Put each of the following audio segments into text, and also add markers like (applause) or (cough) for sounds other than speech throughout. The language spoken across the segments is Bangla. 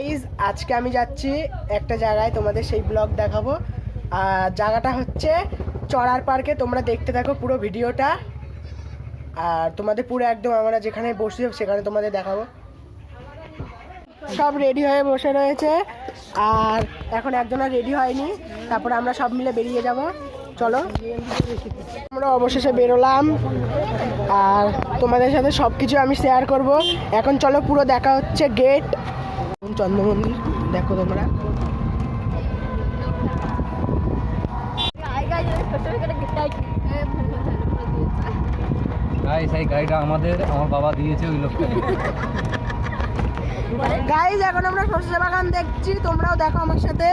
গাইজ আজকে আমি যাচ্ছি একটা জায়গায়, তোমাদের সেই ব্লগ দেখাবো। আর জায়গাটা হচ্ছে চড়ার পার্কে, তোমরা দেখতে থাকো পুরো ভিডিওটা। আর তোমাদের পুরো একদম আমরা যেখানে বসি সেখানে তোমাদের দেখাবো। সব রেডি হয়ে বসে রয়েছে। আর এখন একজনও রেডি হয়নি। তারপরে আমরা সব মিলে বেরিয়ে যাব। চলো। আমরা অবশেষে বেরোলাম। আর তোমাদের সাথে সব কিছু আমি শেয়ার করব। এখন চলো পুরো দেখা হচ্ছে গেট চন্দ্রমন্দির দেখো তোমরা। গাইস এই গাড়িটা আমাদের আমার বাবা দিয়েছে ওই লোকটা গাইজ এখন আমরা সরষে বাগান দেখছি তোমরাও দেখো আমার সাথে।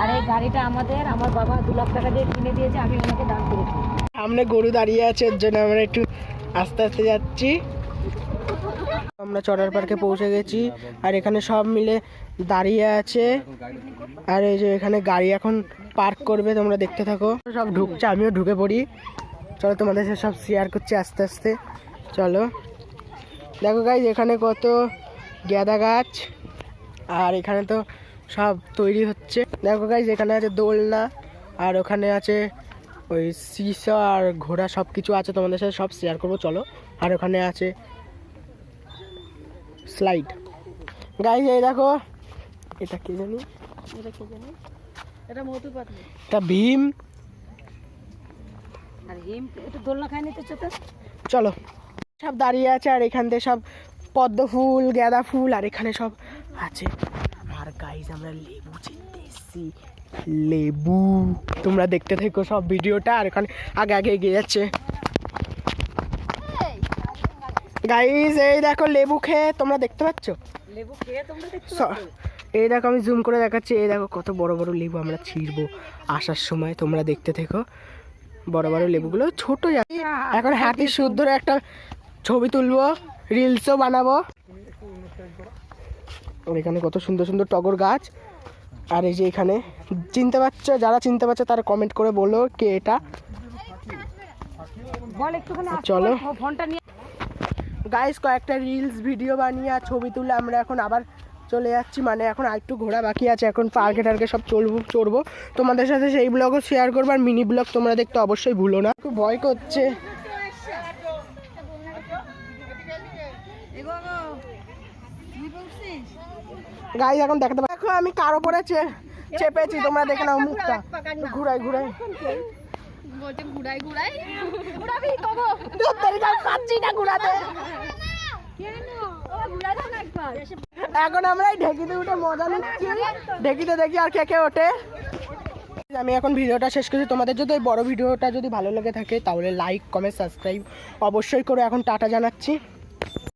আর এই গাড়িটা আমাদের আমার বাবা দু লাখ টাকা দিয়ে কিনে দিয়েছে আমি ওনাকে দান করেছি। সামনে গরু দাঁড়িয়ে আছে ওর জন্য আমরা একটু আস্তে আস্তে যাচ্ছি। আমরা চড়ার পার্কে পৌঁছে গেছি। আর এখানে সব মিলে দাঁড়িয়ে আছে। আর এই যে এখানে গাড়ি এখন পার্ক করবে, তোমরা দেখতে থাকো। সব ঢুকছে, আমিও ঢুকে পড়ি। চলো তোমাদের সাথে সব শেয়ার করছি আস্তে আস্তে। চলো। দেখো গাইজ এখানে কত গাঁদা গাছ। আর এখানে তো সব তৈরি হচ্ছে। দেখো গাইজ এখানে আছে দোলনা। আর ওখানে আছে ওই সিসা আর ঘোড়া সব কিছু আছে। তোমাদের সাথে সব শেয়ার করব, চলো। আর ওখানে আছে স্লাইড গাইজ এই দেখো এটা কে জানি? এটা কে জানে? এটা মধু পাতলি এটা ভীম। আর হিম একটু দোলনা খাই নিতে চোখে। চলো। সব দাঁড়িয়ে আছে আর এখান থেকে সব পদ্ম ফুল গাঁদা ফুল আর এখানে সব আছে। আর গাইজ আমরা লেবু চিনতে এসেছি লেবু। তোমরা দেখতে থেকো সব ভিডিওটা আর এখানে আগে আগে এগিয়ে যাচ্ছে। গাইজ এই দেখো লেবু খেয়ে তোমরা দেখতে পাচ্ছ? লেবু খেয়ে তোমরা দেখতে স- এই দেখো আমি জুম করে দেখাচ্ছি এই দেখো কত বড় বড় লেবু আমরা ছিঁড়বো আসার সময় তোমরা দেখতে থেকো। বড় বড় লেবুগুলো ছোট জাতি এখন হাতি শুদ্ধর একটা ছবি তুলবো রিলসও বানাবো। এখানে কত সুন্দর সুন্দর টগর গাছ। আর এই যে এখানে চিনতে পারছ যারা চিনতে পারছ তারা কমেন্ট করে বলো কে এটা। চলো। ফোনটা গাইস কয়েকটা রিলস ভিডিও বানিয়ে আর ছবি তুলে আমরা এখন আবার চলে যাচ্ছি। মানে এখন আরেকটু ঘোরা বাকি আছে। এখন পার্কে টার্কে সব চলবো চড়বো। তোমাদের সাথে সেই ব্লগও শেয়ার করব। আর মিনি ব্লগ তোমরা দেখতে অবশ্যই ভুলো না। খুব ভয় করছে। গাইস এখন দেখাতে দেখো আমি কার ওপরে চে- চেপেছি। তোমরা দেখে নাও মুখটা। ঘুরাই ঘুরাই। ঘুরাই ঘুরাই। (laughs) না ঘুরাতে এখন আমরা এই ঢেকিতে উঠে মজা নিচ্ছি। ঢেকিতে দেখি আর কে কে ওঠে। আমি এখন ভিডিওটা শেষ করছি। তোমাদের যদি ওই বড় ভিডিওটা যদি ভালো লেগে থাকে, তাহলে লাইক কমেন্ট সাবস্ক্রাইব অবশ্যই করে। এখন টাটা জানাচ্ছি।